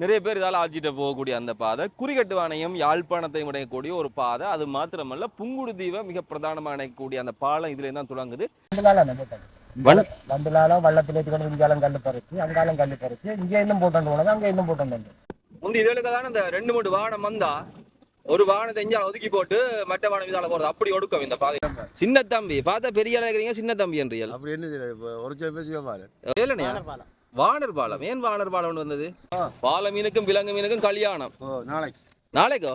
நிறைய பேர் இதால் ஆட்சிட்டு போகக்கூடிய அந்த பாதை. குறிகட்டுவானையும் யாழ்ப்பாணத்தை இணையக்கூடிய ஒரு பாதை. அது மாத்திரமல்ல புங்குடுதீவை மிக பிரதானமாக இணைக்கக்கூடிய அந்த பாலம் இதுல தான் தொடங்குது வண்டுலால போட்டது வண்ட- வண்டுலால வள்ளத்தில் ஏற்றிக்கொண்டு இங்காலம் கல்லு பறிச்சு அங்காலம் கல்லு பறிச்சு இங்கே இன்னும் போட்டு போனது அங்கே இன்னும் போட்டு வந்து முந்தி இதுகளுக்கு தானே இந்த ரெண்டு மூணு வாகனம் வந்தா ஒரு வாகனத்தை எஞ்சால ஒதுக்கி போட்டு மற்ற வாகனம் இதால போறது. அப்படி ஒடுக்கும் இந்த பாதை. சின்ன தம்பி பார்த்தா பெரிய ஆளா இருக்கிறீங்க சின்ன தம்பி என்றியல் அப்படி என்ன ஒரு சில பேர் ஏலனையா வானர் பாலம். ஏன் வானர் பாலம் வந்தது. பால மீனுக்கும் விலங்கு மீனுக்கும் கல்யாணம் நாளைக்கு. நாளைக்கோ?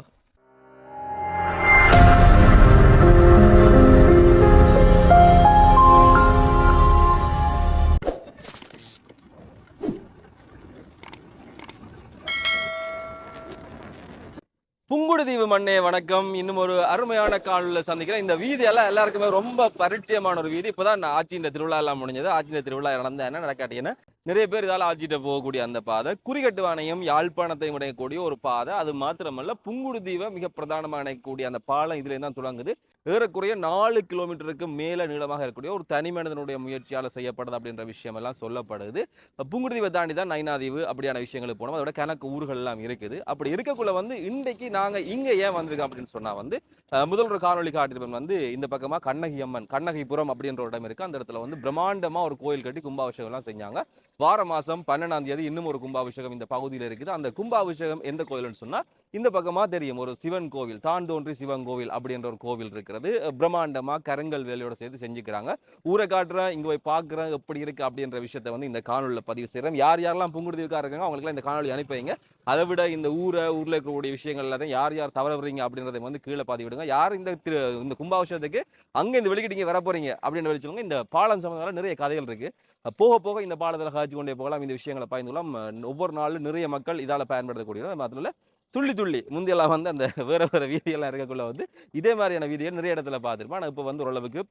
புங்குடுதீவு மண்ணே வணக்கம். இன்னும் ஒரு அருமையான காலில் சந்திக்கிறேன். இந்த வீதி எல்லாம் எல்லாருக்குமே ரொம்ப பரிச்சயமான ஒரு வீதி. இப்போதான் ஆட்சியின் திருவிழா எல்லாம் முடிஞ்சது. ஆட்சியின் திருவிழா நடந்த என்ன நடக்காட்டின்னு நிறைய பேர் இதால் ஆட்சிட்டு போகக்கூடிய அந்த பாதை. குறிகட்டுவானையும் யாழ்ப்பாணத்தை இணையக்கூடிய ஒரு பாதை. அது மாத்திரமல்ல புங்குடுதீவை மிக பிரதானமாக இணைக்கக்கூடிய அந்த பாலம் இதுல தான் தொடங்குது ஏறக்குறைய நாலு கிலோமீட்டருக்கு மேல நீளமாக இருக்கக்கூடிய ஒரு தனி மனிதனுடைய முயற்சியால் செய்யப்படுது அப்படின்ற விஷயம் எல்லாம் சொல்லப்படுது புங்குடுதீவை தாண்டி தான் நைனாதீவு அப்படியான விஷயங்களுக்கு போனோம். அதோட கணக்கு ஊர்கள் எல்லாம் இருக்குது. அப்படி இருக்கக்குள்ள வந்து இன்றைக்கு நாங்க இங்க ஏன் வந்திருக்கோம் அப்படின்னு சொன்னா வந்து அஹ், முதல் ஒரு காணொலி காட்டிருப்பேன் வந்து இந்த பக்கமா கண்ணகி அம்மன் கண்ணகிபுரம் அப்படின்ற ஒரு இடம் இருக்கு. அந்த இடத்துல வந்து பிரம்மாண்டமா ஒரு கோயில் கட்டி கும்பாபிஷேகம் எல்லாம் செஞ்சாங்க. வார மாசம் பன்னெண்டாம் தேதி இன்னும் ஒரு கும்பாபிஷேகம் இந்த பகுதியில் இருக்குது. அந்த கும்பாபிஷேகம் எந்த கோயில்னு சொன்னா இந்த பக்கமாக தெரியும். ஒரு சிவன் கோவில் தான் தோன்றி சிவன் கோவில் அப்படின்ற ஒரு கோவில் இருக்கிறது. பிரம்மாண்டமாக கரங்கல் கருங்கல் வேலையோட சேர்த்து செஞ்சுக்கிறாங்க. ஊரை காட்டுறேன் இங்கே போய் பார்க்குறேன் எப்படி இருக்குது அப்படின்ற விஷயத்தை வந்து இந்த காணொலியில் பதிவு செய்கிறேன் யார் யாரெல்லாம் புங்குடுதீவுக்காக இருக்காங்க அவங்களுக்குலாம் இந்த காணொலி அனுப்பிங்க அதை விட இந்த ஊரை ஊரில் இருக்கக்கூடிய விஷயங்கள் எல்லாத்தையும் யார் யார் தவறுறீங்க அப்படின்றத வந்து கீழே பதிவிடுங்க. யார் இந்த திரு இந்த கும்பாபிஷேகத்துக்கு அங்கே இந்த வெளிக்கிட்டீங்க வர போகிறீங்க அப்படின்னு வெளிச்சவங்க இந்த பாலம் சம்பந்தமான நிறைய கதைகள் இருக்குது போக போக இந்த பாலத்தில் காய்ச்சி கொண்டே போகலாம். இந்த விஷயங்களை பயந்துக்கலாம் ஒவ்வொரு நாளும் நிறைய மக்கள் இதால் பயன்படுத்தக்கூடிய அதில் துள்ளி துள்ளி. முந்தியெல்லாம் வந்து அந்த வேற வேறு வீதியெல்லாம் இருக்கக்குள்ள வந்து இதே மாதிரியான வீதியை நிறைய இடத்துல பார்த்துருப்போம் ஆனால் இப்போ வந்து ஓரளவுக்கு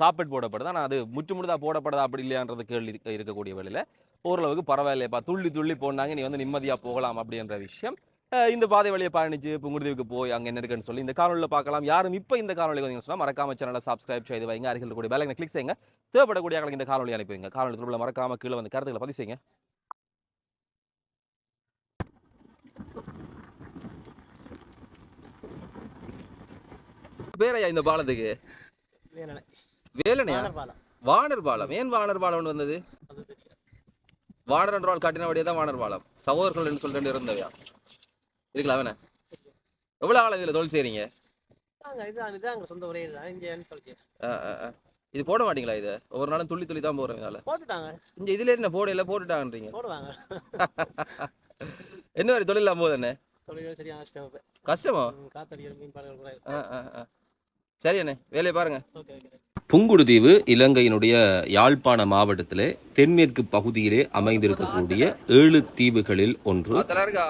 காப்பேட் போடப்படுது. ஆனால் அது முற்று முழுதாக போடப்படுதா அப்படி இல்லையான்றது கேள்வி இருக்கக்கூடிய வேளையில் ஓரளவுக்கு பரவாயில்லையப்பா துள்ளி துள்ளி போனாங்க. நீ வந்து நிம்மதியாக போகலாம் அப்படின்ற விஷயம். இந்த பாதை வழியை பயணிச்சு புங்குடுதீவுக்கு போய் அங்கே என்ன இருக்குன்னு சொல்லி இந்த காணொலியில் பார்க்கலாம். யாரும் இப்போ இந்த காணொலி வந்து சொன்னால் மறக்காம சேனலை சப்ஸ்கிரைப் செய்து வைங்க. அருகில் இருக்கக்கூடிய பெல் கிளிக் செய்யுங்க. தேவைப்படக்கூடிய ஆட்களுக்கு இந்த காணொலி அனுப்பிவிங்க காணொலி உள்ள மறக்காம கீழே வந்து கருத்துக்களை பதிவு செய்யுங்க. பேரையா இந்த பாலத்துக்கு? வேலனையா வானர் பாலம். ஏன் வானர் பாலம் வந்தது? வானர் என்றால் கட்டினபடியே தான் வானர் பாலம். சகோதரர்கள் சொல்லிட்டு இருந்தவையா? இதுக்கலாம் வேணா எவ்வளவு ஆள் இதுல தொழில் ஆ. இது போட மாட்டீங்களா இது? ஒவ்வொரு நாளும் துள்ளி துள்ளி தான் இதால? போட்டுட்டாங்க. இங்க இதுல என்ன போடையில போட்டுட்டாங்கன்றீங்க? போடுவாங்க. என்ன மாதிரி தொழில் போகுது என்ன? கஷ்டம்? காத்தடிக்கிற மீன் பாடல்கள். சரி அண்ணே வேலையை பாருங்க. புங்குடுதீவு இலங்கையினுடைய யாழ்ப்பாண மாவட்டத்திலே தென்மேற்கு பகுதியிலே அமைந்திருக்கக்கூடிய ஏழு தீவுகளில் ஒன்று.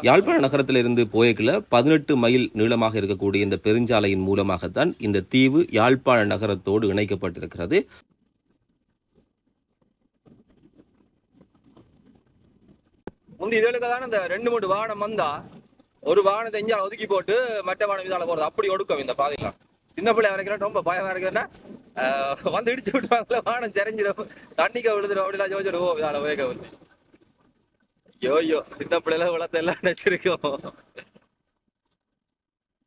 யாழ்ப்பாண நகரத்திலிருந்து போயக்கில் பதினெட்டு மைல் நீளமாக இருக்கக்கூடிய இந்த பெருஞ்சாலையின் மூலமாகத்தான் இந்த தீவு யாழ்ப்பாண நகரத்தோடு இணைக்கப்பட்டிருக்கிறது. முந்தி இதுகளுக்கு தானே இந்த ரெண்டு மூணு வாகனம் வந்தா ஒரு வாகனத்தை எஞ்சால ஒதுக்கி போட்டு மற்ற வாகனம் இதால போறது. அப்படி ஒடுக்கும் இந்த பாதையெல்லாம் சின்ன பிள்ளை வரைக்கும் ரொம்ப பயமா இருக்குன்னா வந்து இடிச்சு விட்டுவாங்கல்ல வானம் செறிஞ்சிடும் தண்ணிக்க விழுதுடும் அப்படிலாம் ஜோதிச்சிடும் ஓ இதால வேக வந்து ஐயோ ஐயோ சின்ன பிள்ளைல வளர்த்த எல்லாம் நினைச்சிருக்கோம்.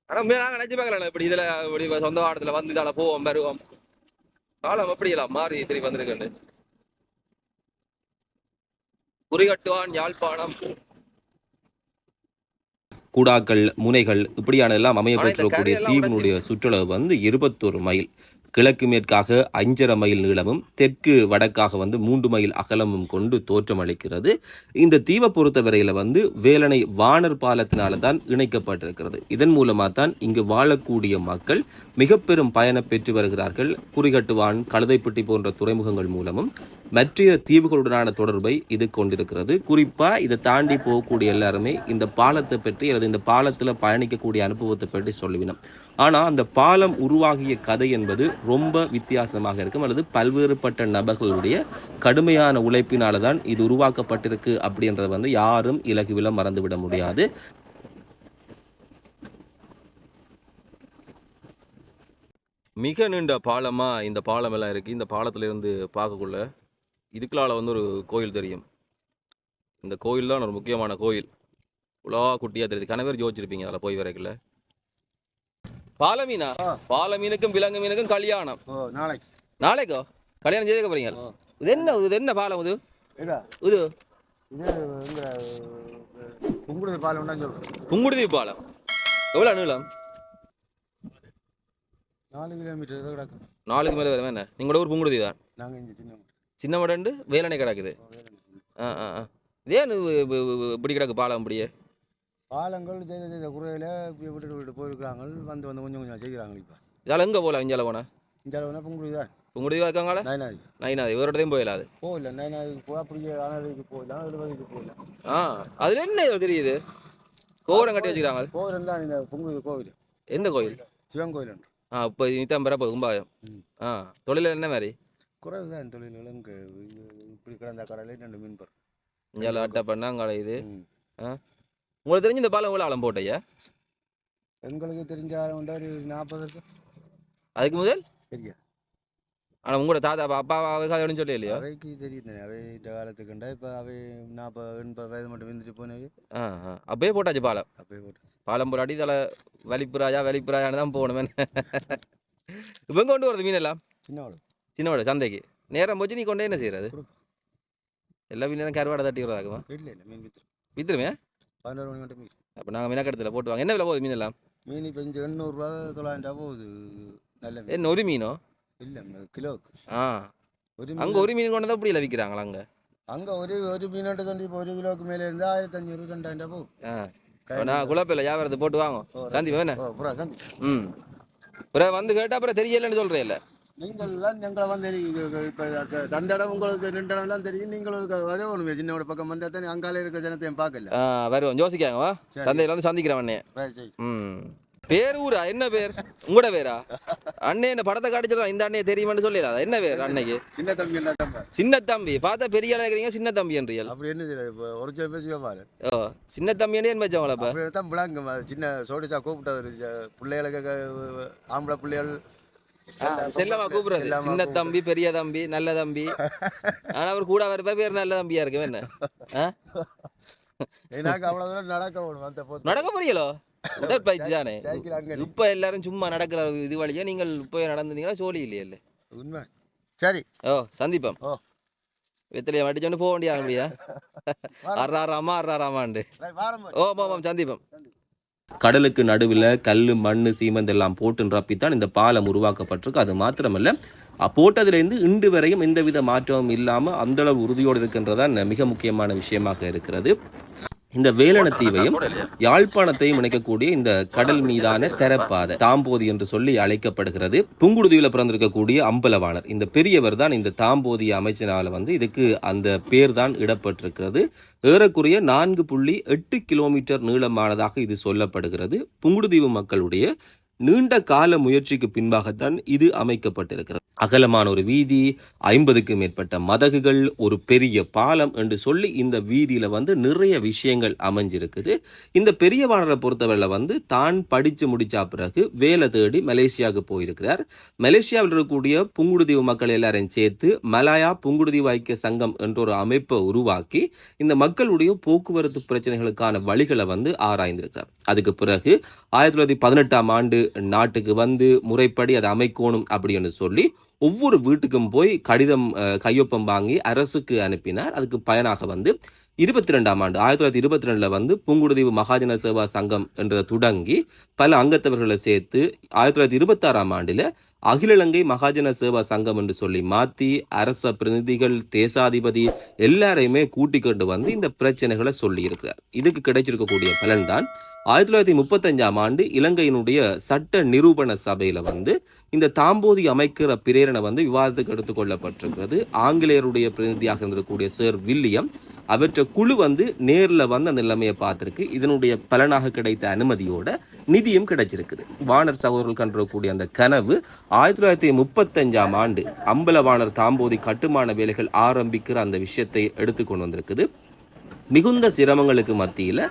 ஆனா நாங்க நினைச்சு பார்க்கல இப்படி இதுல இப்படி சொந்த வாரத்துல வந்து இதால போவோம் வருவோம். காலம் எப்படி எல்லாம் மாறி திரும்பி வந்திருக்குன்னு. குறிகட்டுவான் யாழ்ப்பாணம். கூடாக்கள் முனைகள் இப்படியான எல்லாம் அமையப்பட்டிருக்கக்கூடிய தீவினுடைய சுற்றளவு வந்து இருபத்தொரு மைல். கிழக்கு மேற்காக அஞ்சரை மைல் நீளமும் தெற்கு வடக்காக வந்து மூன்று மைல் அகலமும் கொண்டு தோற்றமளிக்கிறது இந்த தீவை பொறுத்தவரையில் வந்து வேலனை வானர் பாலத்தினால தான் இணைக்கப்பட்டிருக்கிறது. இதன் மூலமாக தான் இங்கு வாழக்கூடிய மக்கள் மிக பெரும் பயணம் பெற்று வருகிறார்கள். குறிகட்டுவான் கழுதைப்பட்டி போன்ற துறைமுகங்கள் மூலமும் மற்ற தீவுகளுடனான தொடர்பை இது கொண்டிருக்கிறது. குறிப்பாக இதை தாண்டி போகக்கூடிய எல்லாருமே இந்த பாலத்தை பற்றி அல்லது இந்த பாலத்தில் பயணிக்கக்கூடிய அனுபவத்தை பற்றி சொல்லுவினோம். ஆனால் அந்த பாலம் உருவாகிய கதை என்பது ரொம்ப வித்தியாசமாக இருக்கும். அல்லது பல்வேறுபட்ட நபர்களுடைய கடுமையான உழைப்பினால தான் இது உருவாக்கப்பட்டிருக்கு அப்படின்றத வந்து யாரும் இலகுவில மறந்துவிட முடியாது. மிக நீண்ட பாலமாக இந்த பாலம் எல்லாம் இருக்குது இந்த பாலத்திலேருந்து பார்க்கக்குள்ள இதுக்குள்ளால வந்து ஒரு கோயில் தெரியும். இந்த கோயில் தான் ஒரு முக்கியமான கோயில். இவ்வளோ குட்டியாக தெரியுது. கணவர் ஜோதிச்சிருப்பீங்க அதில் போய் வரைக்கல பால மீனா. பால மீனுக்கும் விலங்கு மீனுக்கும் கல்யாணம் நாளைக்கு. நாளைக்கோ? கல்யாணம் செய்ய போறீங்க. இது என்ன இது என்ன பாலம் இது? இது? இது இங்க உங்களுடைய பால் உண்டான்னு சொல்றேன் புங்குடுதி பாலம். எவ்வளோ நீளம்? நாலு கிலோமீட்டர் கிடக்கும். நாலுக்கு மேலே வரும். என்ன? நீங்களோட ஊர் புங்குடுதி தான். நாங்க இங்க சின்ன சின்ன மடண்டு வேலனை கிடக்குது. ஆ ஆ ஆ. இதே இப்படி கிடக்கு பாலம் அப்படியே பாலங்கள் செய்த செய்த குறையில விட்டு விட்டு போயிருக்கிறாங்க. வந்து வந்து கொஞ்சம் கொஞ்சம் செய்கிறாங்க இப்போ. இதால் எங்கே போகலாம் இஞ்சால போனா? இந்த அளவுனா பொங்கல் தான். புங்குடுதி இருக்காங்களா நைனாதி. நைனா ஒரு இடத்தையும் போயிடலாது போகல. நைனாதிக்கு போய் அப்படியே ஆனதுக்கு போயிடலாம் எழுபதுக்கு போயிடலாம் ஆ அதில் என்ன தெரியுது? கோபுரம் கட்டி வச்சுக்கிறாங்க. கோவில் தான் இந்த பொங்கல் கோவில். எந்த கோயில் சிவன் கோயில் ஆ இப்போ இதான் பெற கும்பாயம். ஆ தொழில் என்ன மாதிரி? குறைவு தான் தொழில்கள் இங்கே இப்படி கிடந்த கடையில் ரெண்டு மீன் பர் இஞ்சால அட்டை பண்ணாங்க இது. ம். உங்களுக்கு தெரிஞ்சு இந்த பாலம் எவ்வளோ ஆழம் போட்டையா? எங்களுக்கு தெரிஞ்ச உண்டு ஒரு நாற்பது வருஷம். அதுக்கு முதல்? சரியா ஆனால் உங்களோட தாத்தா அப்பா அப்பா கதை சொல்லி இல்லையா அவைக்கு தெரியுது அவை இந்த காலத்துக்குண்டா இப்போ அவை நாற்பது எண்பது வயது மட்டும் வந்துட்டு போனவை ஆ ஆ. அப்பயே போட்டாச்சு பாலம்? அப்பயே போட்டு பாலம் போராடி தலை வலிப்புராஜா வெளிப்புராஜான்னு தான் போகணுமே. இப்போ கொண்டு வரது மீன் எல்லாம்? சின்ன ஆள் சின்னவோட சந்தைக்கு. நேரம் போச்சு நீ கொண்டே என்ன செய்யறது. எல்லா மீனும் கருவாடை தட்டி விடுறதாக்குமா இல்லை இல்லை மீன் வித்துரும் வித்துருமே பதினோரு மணி மட்டும் மீன். அப்போ நாங்கள் மீனக்கடத்தில் போட்டு வாங்க என்ன விலை போகுது மீன் எல்லாம் மீன் இப்போ இங்கே எண்ணூறுரூவா தொள்ளாயிரம் ரூபா போகுது. நல்ல மீன். என்ன ஒரு மீனோ? இல்லை கிலோவுக்கு. ஆ. ஒரு அங்கே ஒரு மீன் கொண்டு தான் இப்படி விற்கிறாங்களா அங்கே? அங்கே ஒரு ஒரு மீனோட சொல்லி இப்போ ஒரு கிலோவுக்கு மேலே இருந்து ஆயிரத்தி அஞ்சூறு ரெண்டாயிரம் ரூபா போகும். ஆ. நான் குழப்பில்ல வியாபாரத்தை போட்டு வாங்க. சந்தி. வேணே ம். அப்புறம் வந்து கேட்டா அப்புறம் தெரியலன்னு சொல்கிறேன் இல்லை நீங்கள் தான் எங்களை வந்து இப்போ தந்த இடம் உங்களுக்கு ரெண்டு இடம்லாம் தெரியும். நீங்களும் இருக்க வர ஒரு சின்ன பக்கம் வந்தால் தான் அங்கால இருக்கிற ஜனத்தையும் பார்க்கல. வருவோம். யோசிக்காங்க வா. சந்தையில் வந்து சந்திக்கிறேன் அண்ணே. ம். பேர் ஊரா? என்ன பேர்? உங்களோட பேரா? அண்ணே என்ன படத்தை காட்டிச்சிடலாம் இந்த அண்ணையை தெரியுமான்னு சொல்லிடாதா என்ன பேர் அன்னைக்கு? சின்ன தம்பி சின்ன தம்பி. பார்த்தா பெரிய ஆளா இருக்கிறீங்க சின்ன தம்பி என்றீர்கள். அப்படி என்ன ஒரு சில பேர் சிவபாரு ஓ சின்ன தம்பி என்ன வச்சவங்களா தான் விளாங்க சின்ன சோடிச்சா கூப்பிட்டவர் பிள்ளைகளுக்கு க- ஆம்பளை பிள்ளைகள் செல்லமா கூப்பிடுறது. சின்ன தம்பி பெரிய தம்பி நல்ல தம்பி. ஆனா அவர் கூட வர பேர் நல்ல தம்பியா இருக்கு என்ன? எனக்கு தூரம் நடக்க நடக்க போறீங்களோ உடற்பயிற்சி தானே? இப்ப எல்லாரும் சும்மா நடக்கிற இது வழியா நீங்கள் இப்ப நடந்தீங்கன்னா சோழி இல்லையே இல்ல? உண்மை. சரி. ஓ சந்திப்போம். ஓ. வெத்திலையை மட்டிச்சோண்டு போக வேண்டிய முடியா அறாராமா அறாராமாண்டு ஓ ஆமாம் சந்திப்போம். கடலுக்கு நடுவில் கல் மண் சீமெந்த் எல்லாம் போட்டு நிரப்பித்தான் இந்த பாலம் உருவாக்கப்பட்டிருக்கு. அது மாத்திரமல்ல போட்டதுலேருந்து இன்று வரையும் எந்தவித மாற்றமும் இல்லாமல் அந்தளவு உறுதியோடு இருக்கின்றதான் மிக முக்கியமான விஷயமாக இருக்கிறது. இந்த வேலன தீவையும் யாழ்ப்பாணத்தையும் இணைக்கக்கூடிய இந்த கடல் மீதான தெரப்பாதை தாம்போதி என்று சொல்லி அழைக்கப்படுகிறது. புங்குடுதியில் பிறந்திருக்கக்கூடிய அம்பலவாணர். இந்த பெரியவர் தான் இந்த தாம்போதி அமைச்சினால வந்து இதுக்கு அந்த பேர் தான் இடப்பட்டிருக்கிறது. ஏறக்குறைய நான்கு புள்ளி எட்டு கிலோமீட்டர் நீளமானதாக இது சொல்லப்படுகிறது. புங்குடுதீவு மக்களுடைய நீண்ட கால முயற்சிக்கு பின்பாகத்தான் இது அமைக்கப்பட்டிருக்கிறது. அகலமான ஒரு வீதி ஐம்பதுக்கு மேற்பட்ட மதகுகள் ஒரு பெரிய பாலம் என்று சொல்லி இந்த வீதியில வந்து நிறைய விஷயங்கள் அமைஞ்சிருக்குது. இந்த பெரியவாணரை பொறுத்தவரையில் வந்து தான் படிச்சு முடிச்ச பிறகு வேலை தேடி மலேசியாவுக்கு போயிருக்கிறார். மலேசியாவில் இருக்கக்கூடிய புங்குடுதீவு மக்கள் எல்லாரையும் சேர்த்து மலாயா புங்குடுதீவு ஐக்கிய சங்கம் என்ற ஒரு அமைப்பை உருவாக்கி இந்த மக்களுடைய போக்குவரத்து பிரச்சனைகளுக்கான வழிகளை வந்து ஆராய்ந்திருக்கிறார். அதுக்கு பிறகு ஆயிரத்தி தொள்ளாயிரத்தி பதினெட்டாம் ஆண்டு நாட்டுக்கு வந்து முறைப்படி அதை அமைக்கணும் அப்படின்னு சொல்லி ஒவ்வொரு வீட்டுக்கும் போய் கடிதம் கையொப்பம் வாங்கி அரசுக்கு அனுப்பினார். அதுக்கு பயனாக வந்து இருபத்தி ரெண்டாம் ஆண்டு ஆயிரத்தி தொள்ளாயிரத்தி இருபத்தி ரெண்டுல வந்து புங்குடுதீவு மகாஜன சேவா சங்கம் என்றதை தொடங்கி பல அங்கத்தவர்களை சேர்த்து ஆயிரத்தி தொள்ளாயிரத்தி இருபத்தாறாம் ஆண்டில் அகில இலங்கை மகாஜன சேவா சங்கம் என்று சொல்லி மாத்தி அரச பிரதிநிதிகள் தேசாதிபதி எல்லாரையுமே கூட்டிக் கொண்டு வந்து இந்த பிரச்சனைகளை சொல்லி இருக்கிறார் இதுக்கு கிடைச்சிருக்கக்கூடிய பலன்தான் ஆயிரத்தி தொள்ளாயிரத்தி முப்பத்தஞ்சாம் ஆண்டு இலங்கையினுடைய சட்ட நிரூபண சபையில் வந்து இந்த தாம்போதி அமைக்கிற பிரேரணை வந்து விவாதத்துக்கு எடுத்துக்கொள்ளப்பட்டிருக்கிறது ஆங்கிலேயருடைய பிரதிநிதியாக இருந்திருக்கக்கூடிய சர் வில்லியம் அவற்றை குழு வந்து நேரில் வந்து அந்த நிலைமையை பார்த்துருக்கு. இதனுடைய பலனாக கிடைத்த அனுமதியோட நிதியும் கிடைச்சிருக்குது. வானர் சகோதரர்கள் கண்டிருக்கக்கூடிய அந்த கனவு ஆயிரத்தி தொள்ளாயிரத்தி முப்பத்தஞ்சாம் ஆண்டு அம்பலவாணர் தாம்போதி கட்டுமான வேலைகள் ஆரம்பிக்கிற அந்த விஷயத்தை எடுத்துக்கொண்டு வந்திருக்குது. மிகுந்த சிரமங்களுக்கு மத்தியில்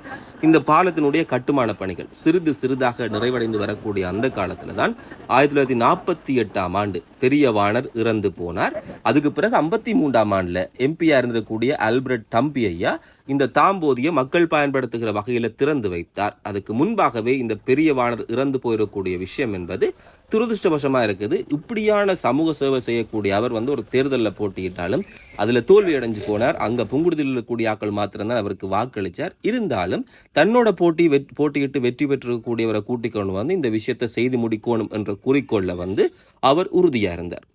இந்த பாலத்தினுடைய கட்டுமான பணிகள் சிறிது சிறிதாக நிறைவடைந்து வரக்கூடிய அந்த காலத்தில் தான் ஆயிரத்தி தொள்ளாயிரத்தி நாற்பத்தி எட்டாம் ஆண்டு பெரிய வாணர் இறந்து போனார். அதுக்கு பிறகு ஐம்பத்தி மூன்றாம் ஆண்டில் எம்பியாக இருந்திருக்கக்கூடிய ஆல்பர்ட் தம்பி ஐயா இந்த தாம்போதியை மக்கள் பயன்படுத்துகிற வகையில் திறந்து வைத்தார். அதுக்கு முன்பாகவே இந்த பெரிய வாணர் இறந்து போயிடக்கூடிய விஷயம் என்பது துரதிருஷ்டவசமா இருக்குது. இப்படியான சமூக சேவை செய்யக்கூடிய அவர் வந்து ஒரு தேர்தலில் போட்டியிட்டாலும் அதுல தோல்வி அடைஞ்சு போனார். அங்க புங்குடுதில் இருக்கக்கூடிய ஆக்கள் மாத்திரம்தான் அவருக்கு வாக்களிச்சார். இருந்தாலும் தன்னோட போட்டி போட்டியிட்டு வெற்றி பெற்றிருக்கக்கூடியவரை கூட்டிக் கொண்டு வந்து இந்த விஷயத்தை செய்து முடிக்கணும் என்ற குறிக்கோள்ல வந்து அவர் உறுதியா இருந்தார்.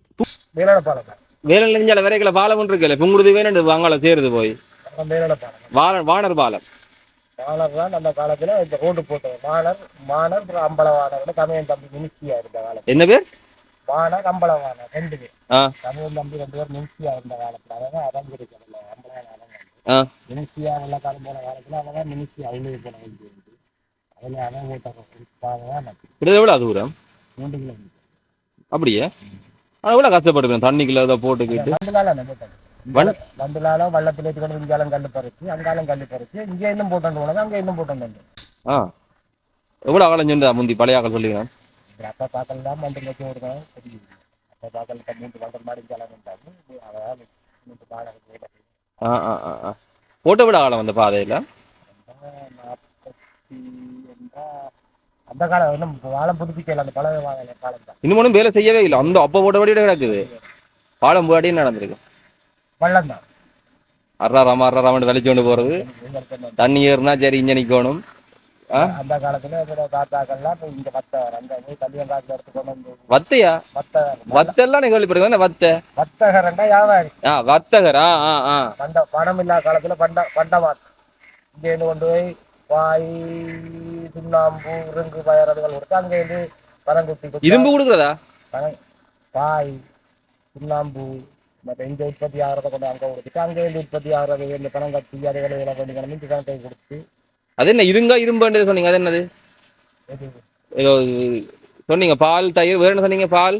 வேலை நெஞ்சால வரைக்கல பாலம் இருக்குல்ல புங்குடுதி வேணும் வாங்கால சேருது போய். வானர் பாலம் மாணர் தான் அந்த காலத்துல இந்த ரோடு போட்டது மாணர் மாணர் அப்புறம் அம்பலவாணர் தமிழன் தம்பி மினிஸ்ட்ரியா இருந்த காலத்துல. என்ன பேர்? மாணர் அம்பலவாணர் ரெண்டு பேர். தமிழன் தம்பி ரெண்டு பேர் மினிஸ்ட்ரியா இருந்த காலத்துல. அதாவது அரங்கிருக்கல அம்பலவாணர். மினிஸ்ட்ரியா உள்ள காலம் போன காலத்துல அவன் மினிஸ்ட்ரி அவ்வளவு போன அதுல அவன் ஓட்டாங்க எவ்வளவு தூரம் மூன்று கிலோமீட்டர். அப்படியே? ஆனா எவ்வளவு கஷ்டப்பட்டுருக்கேன். தண்ணிக்குள்ள அதை போட்டுக்கிட்டு வண்டுலால நம்ம வண்ட- வண்டுலால வள்ளத்துல ஏற்றிக்கொண்டு இங்காலம் கல்லு பறிச்சு அங்காலம் கல்லு பறிச்சு இங்கே இன்னும் போட்டு போனது அங்க இன்னும் போட்டு ஆ. எவ்வளவு அகலஞ்சுண்டா முந்தி பழைய ஆக்கள் சொல்லிக்கிறேன் அப்பா பார்க்கல தான் மண்டு வச்சு தெரியுது. அப்பா பார்க்கல மூன்று வண்டல் மாடி இங்காலம் இருந்தாங்க அதான் மூன்று பாடம் ஆ ஆ ஆ போட்டோ விட ஆகலாம் அந்த பாதையில? நாற்பத்தி அந்த காலம் இன்னும் வாழை புதுப்பிக்கல அந்த பழைய வாழை காலம் தான். இன்னும் வேலை செய்யவே இல்லை. அந்த அப்ப போட்ட வடியோட கிடக்குது. பாலம் போடியே நடந்திருக்கு. வெள்ளம் தான் அர்ரா ராம அர்ரா ராமன் வெளிச்சோண்டு போறது. தண்ணி ஏறுனா சரி இங்க நிக்கணும். ஆ? அந்த காலத்துல தாத்தாக்கள்லாம் இங்க வத்தவர் அந்த போய் கல்யாணம் காலத்துல எடுத்துக்கொண்டு வத்தையா? வத்தவர் வத்தெல்லாம் நீ கேள்விப்படுங்க வத்தை? வத்தகரண்டா வியாபாரி. ஆ வர்த்தகர் ஆ ஆ. பண்ட பணம் இல்லாத காலத்துல பண்ட பண்டமாத் இங்க இருந்து கொண்டு போய் வாய் சுண்ணாம்பு இருங்கு பயறதுகள் கொடுத்து அங்க இருந்து பணம் குத்தி இரும்பு கொடுக்குறதா? பாய் சுண்ணாம்பு மற்ற இங்க உற்பத்தி ஆகிறத கொண்டு அங்க கொடுத்துட்டு அங்க இருந்து உற்பத்தி ஆகிறது இந்த பணம் கட்டி அதை விலை பண்ணி கிளம்பி இந்த பணத்தை கொடுத்து அது என்ன இருங்கா இரும்புன்றது சொன்னீங்க அது என்னது சொன்னீங்க பால் தயிர் வேற என்ன சொன்னீங்க பால்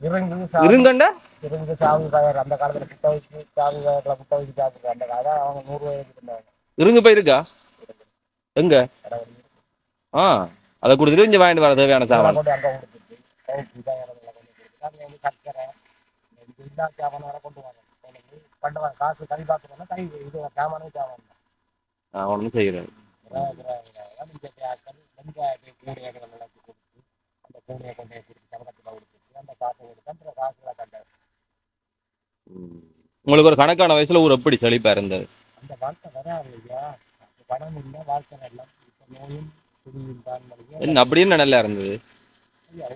இருங்கு இருங்கண்டா இருங்கு சாவி பயர் அந்த காலத்துல புட்ட வச்சு சாவி பயர்ல புட்ட வச்சு சாப்பிடுறாங்க அந்த காலம் அவங்க நூறு ரூபாய்க்கு இருந்தாங்க இருங்கு போய் இருக்கா எங்க ஆ அதை கொடுத்துட்டு இங்க வாங்கிட்டு வர தேவையான சாமான் அங்க கொடுத்துட்டு எல்லா சாமான் கொண்டு வாங்க எனக்கு பண்டு வாங்க காசு கை பார்க்கணும்னா கை இது சாமானே சாமான் தான் நான் ஒன்றும் செய்கிறேன் அந்த கூடையை கொண்டு கொடுத்து சமக்கத்தில் கொடுத்துட்டு அந்த காசை கொடுத்து அந்த காசுல கண்ட. உங்களுக்கு ஒரு கணக்கான வயசுல ஊர் எப்படி செழிப்பா இருந்தது? அந்த வாழ்க்கை வராது ஐயா. பணம் இல்லை வாழ்க்கை நல்லா. இப்போ நோயும் தான் அப்படின்னு நல்லா இருந்தது? ஐயா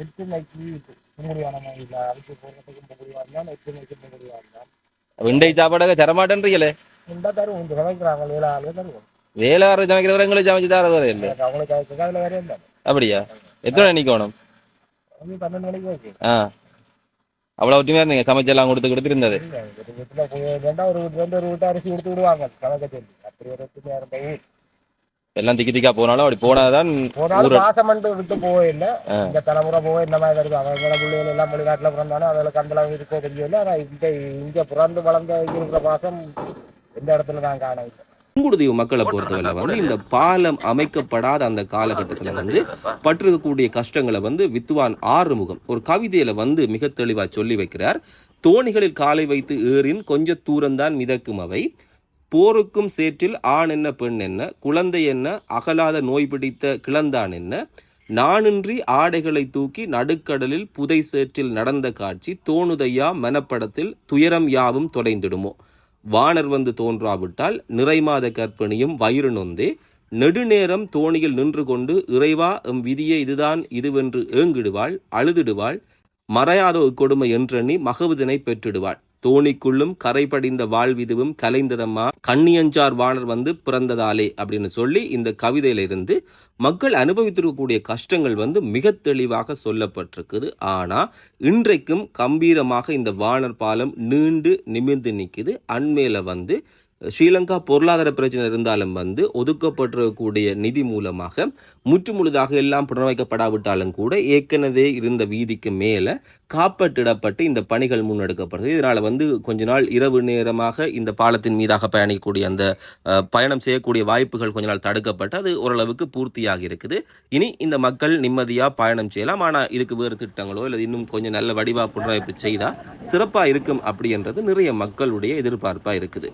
கும்படியான இல்லை அதுக்கு போகிறதுக்கு கும்படியாக இருந்தால் ஒற்றுமைக்கு கும்படியாக இருந்தால். வெண்டை சாப்பாடாக தரமாட்டேன்றீங்களே இந்த தருவோம் இந்த சமைக்கிறாங்க ஏழு ஆளு தருவோம். வேலையாறு சமைக்கிறவரை எங்களுக்கு சமைச்சு தரது வரை இல்லை அவங்களுக்கு அதுக்கு அதில் வேற இல்லை அப்படியா? எத்தனை நிக்கணும் அது பன்னெண்டு மணிக்கு ஓகே. ஆ. அவ்வளவு ஒற்றுமையா இருந்தீங்க சமைச்செல்லாம் கொடுத்து கொடுத்து இருந்தது இல்லை ஒரு வீட்டில் ஒரு வீட்டு அரிசி கொடுத்து விடுவாங்க சமைக்க சொல்லி அப்படி ஒரு ஒற்றுமையாக இருந்த எல்லாம் திக்கி திக்கா போனாலும் அப்படி போனாதான் போனாலும் ஊரு- மாசம் மண்டு விட்டு போவே இல்லை. இந்த தலைமுறை போக இந்த மாதிரி வருது. அவங்க பிள்ளைகள் எல்லாம் வெளிநாட்டுல பிறந்தாலும் அவங்களுக்கு அந்த அளவு இருக்கோ தெரியல ஆனா இந்த இங்க பிறந்து வளர்ந்த இருக்கிற மாசம் எந்த இடத்துல நான் காண புங்குடுதீவு மக்களை பொறுத்தவரை வந்து இந்த பாலம் அமைக்கப்படாத அந்த காலகட்டத்துல வந்து பட்டிருக்கக்கூடிய கஷ்டங்களை வந்து வித்துவான் ஆறுமுகம். ஒரு கவிதையில வந்து மிக தெளிவா சொல்லி வைக்கிறார் தோணிகளில் காலை வைத்து ஏறின் கொஞ்ச தூரம்தான் மிதக்கும் அவை. போருக்கும் சேற்றில் ஆண் என்ன பெண் என்ன குழந்தை என்ன அகலாத நோய் பிடித்த கிளந்தான் என்ன நானின்றி ஆடைகளை தூக்கி நடுக்கடலில் புதை சேற்றில் நடந்த காட்சி தோணுதையா மனப்படத்தில் துயரம் யாவும் தொலைந்திடுமோ வானர் வந்து தோன்றாவிட்டால் நிறைமாத கற்பனியும் வயிறு நொந்தே நெடுநேரம் தோணியில் நின்று கொண்டு இறைவா எம் விதியை இதுதான் இதுவென்று ஏங்கிடுவாள் அழுதிடுவாள் மறையாத கொடுமை என்றெண்ணி மகவுதினை பெற்றிடுவாள். தோணிக்குள்ளும் கரை படிந்த வாழ்விதுவும் கலைந்ததம்மா கண்ணியஞ்சார் வாணர் வந்து பிறந்ததாலே அப்படின்னு சொல்லி இந்த கவிதையில இருந்து மக்கள் அனுபவித்திருக்கக்கூடிய கஷ்டங்கள் வந்து மிக தெளிவாக சொல்லப்பட்டிருக்குது. ஆனா இன்றைக்கும் கம்பீரமாக இந்த வானர் பாலம் நீண்டு நிமிர்ந்து நிக்குது. அண்மையில் வந்து ஸ்ரீலங்கா பொருளாதார பிரச்சனை இருந்தாலும் வந்து ஒதுக்கப்பட்டிருக்கக்கூடிய நிதி மூலமாக முற்றுமுழுதாக எல்லாம் புனரமைக்கப்படாவிட்டாலும் கூட ஏற்கனவே இருந்த வீதிக்கு மேலே காப்பற்றிடப்பட்டு இந்த பணிகள் முன்னெடுக்கப்படுது. இதனால் வந்து கொஞ்ச நாள் இரவு நேரமாக இந்த பாலத்தின் மீதாக பயணிக்கக்கூடிய அந்த பயணம் செய்யக்கூடிய வாய்ப்புகள் கொஞ்ச நாள் தடுக்கப்பட்டு அது ஓரளவுக்கு பூர்த்தியாகி இருக்குது. இனி இந்த மக்கள் நிம்மதியாக பயணம் செய்யலாம். ஆனால் இதுக்கு வேறு திட்டங்களோ இல்லை இன்னும் கொஞ்சம் நல்ல வடிவா புனரமைப்பு செய்தால் சிறப்பாக இருக்கும் அப்படின்றது நிறைய மக்களுடைய எதிர்பார்ப்பாக இருக்குது.